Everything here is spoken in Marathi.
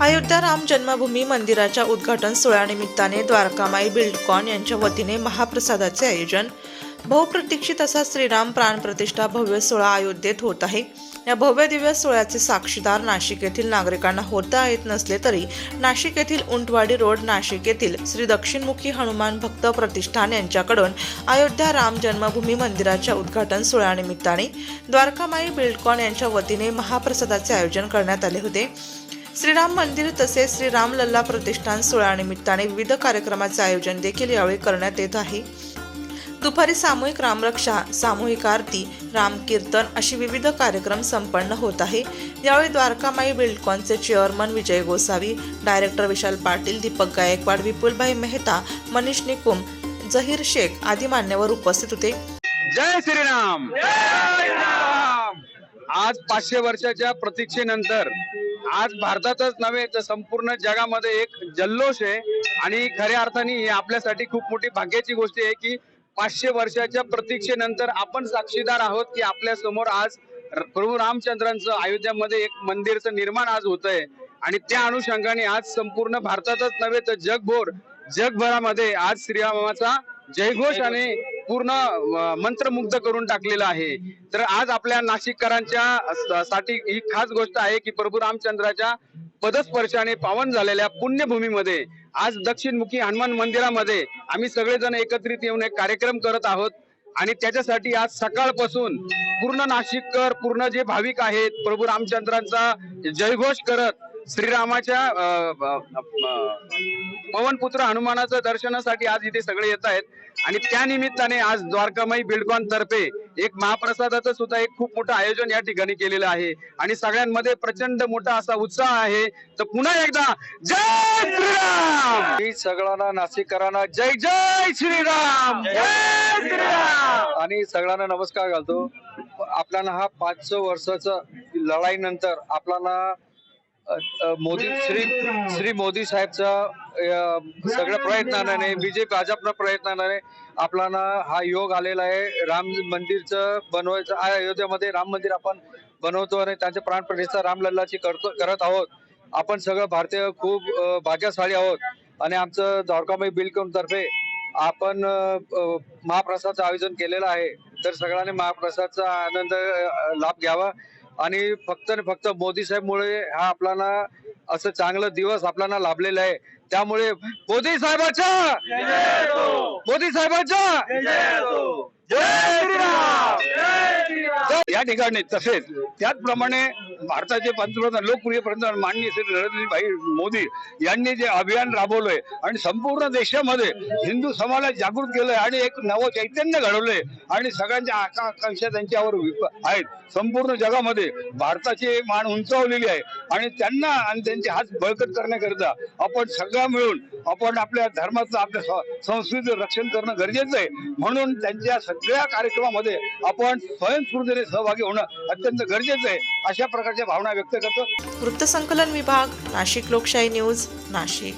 अयोध्या राम जन्मभूमी मंदिराच्या उद्घाटन सोहळ्यानिमित्ताने द्वारकामाई बिल्डकॉन यांच्या वतीने महाप्रसादाचे आयोजन. बहुप्रतीक्षित असा श्रीराम प्राणप्रतिष्ठा भव्य सोहळा अयोध्येत होत आहे. या भव्य दिव्य सोहळ्याचे साक्षीदार नाशिक येथील नागरिकांना होता येत नसले तरी नाशिक येथील उंटवाडी रोड नाशिक येथील श्री दक्षिणमुखी हनुमान भक्त प्रतिष्ठान यांच्याकडून अयोध्या राम जन्मभूमी मंदिराच्या उद्घाटन सोहळ्यानिमित्ताने द्वारकामाई बिल्डकॉन यांच्या वतीने महाप्रसादाचे आयोजन करण्यात आले होते. श्रीराम मंदिर तसेच श्री रामलल्ला प्रतिष्ठान सोहळ्यानिमित्ताने विविध कार्यक्रमाचे आयोजन देखील यावेळी करण्यात येत आहे. दुपारी सामूहिक रामरक्षा सामूहिक आरती रामकीर्तन अशी विविध कार्यक्रम संपन्न होत आहे. यावेळी द्वारकामाई बिल्डकॉनचे चेअरमन विजय गोसावी डायरेक्टर विशाल पाटील दीपक गायकवाड विपुलभाई मेहता मनीष निकुम जहीर शेख आदी मान्यवर उपस्थित होते. जय श्रीराम! आज पाचशे वर्षाच्या प्रतीक्षेनंतर आज भारतातच नव्हे तर संपूर्ण जगामध्ये एक जल्लोष आहे. आणि खऱ्या अर्थाने ही आपल्यासाठी खूप मोठी भाग्याची गोष्ट आहे की पाचशे वर्षाच्या प्रतीक्षेनंतर आपण साक्षीदार आहोत की आपल्यासमोर आज प्रभू रामचंद्रांचं अयोध्यामध्ये एक मंदिरचं निर्माण आज होत आहे आणि त्या अनुषंगाने आज संपूर्ण भारतातच नव्हे तर जगभर जगभरामध्ये आज श्रीरामाचा जयघोष आणि पूर्ण मंत्रमुग्ध करून टाकलेलं आहे. तर आज आपल्या नाशिककरांच्या साठी ही खास गोष्ट आहे की प्रभू रामचंद्राच्या पदस्पर्शाने पावन झालेल्या पुण्यभूमीमध्ये आज दक्षिणमुखी हनुमान मंदिरामध्ये आम्ही सगळेजण एकत्रित येऊन एक कार्यक्रम करत आहोत. आणि त्याच्यासाठी आज सकाळपासून पूर्ण नाशिककर पूर्ण जे भाविक आहेत प्रभू रामचंद्रांचा जयघोष करत श्रीरामाच्या पवनपुत्र हनुमानाचं दर्शनासाठी आज इथे सगळे येत आहेत. आणि त्या निमित्ताने आज द्वारकामाई बिल्डकॉन तर्फे एक महाप्रसादाचं सुद्धा एक खूप मोठं आयोजन या ठिकाणी केलेलं आहे. आणि सगळ्यांमध्ये प्रचंड मोठा असा उत्साह आहे. तर पुन्हा एकदा जय श्रीराम! मी सगळ्यांना नाशिककरांना जय जय श्रीराम! जय श्रीराम! आणि सगळ्यांना नमस्कार घालतो. आपल्याला हा पाच वर्षाचा लढाईनंतर आपल्याला अ, अ, मोदी श्री श्री मोदी साहेबचा सगळ्या प्रयत्नाने बीजेपी भाजपना प्रयत्नाने आपल्याला हा योग आलेला आहे. राम मंदिरचं बनवायचं अयोध्येमध्ये राम मंदिर आपण बनवतो आणि त्यांच्या प्राणप्रतिष्ठा रामलल्लाची करतो करत आहोत. आपण सगळं भारतीय खूप भाग्यशाली आहोत. आणि आमचं द्वारकामाई बिलकम तर्फे आपण महाप्रसादचं आयोजन केलेलं आहे. तर सगळ्यांनी महाप्रसादचा आनंद लाभ घ्यावा. आणि फक्त आणि फक्त मोदी साहेबमुळे हा आपल्याला असं चांगलं दिवस आपल्याला लाभलेला आहे. त्यामुळे मोदी साहेबाच्या! मोदी साहेबाच्या! या ठिकाणी तसेच त्याचप्रमाणे भारताचे पंतप्रधान लोकप्रिय पंतप्रधान माननीय श्री नरेंद्रभाई मोदी यांनी जे अभियान राबवलंय आणि संपूर्ण देशामध्ये हिंदू समाजाला जागृत केलंय आणि एक नवं चैतन्य घडवलंय. आणि सगळ्यांच्या आका- आकांक्षा त्यांच्यावर आहेत. संपूर्ण जगामध्ये भारताची मान उंचावलेली आहे. आणि त्यांना आणि त्यांचे हात बळकट करण्याकरिता आपण सगळा मिळून आपण आपल्या धर्माचं आपल्या स- संस्कृतीचं रक्षण करणं गरजेचं आहे. म्हणून त्यांच्या सगळ्या कार्यक्रमामध्ये आपण स्वयंस्फूर्तीने सहभागी होणं अत्यंत गरजेचं आहे. अशा प्रकारच्या भावना व्यक्त करतो. वृत्तसंकलन विभाग नाशिक लोकशाही न्यूज नाशिक.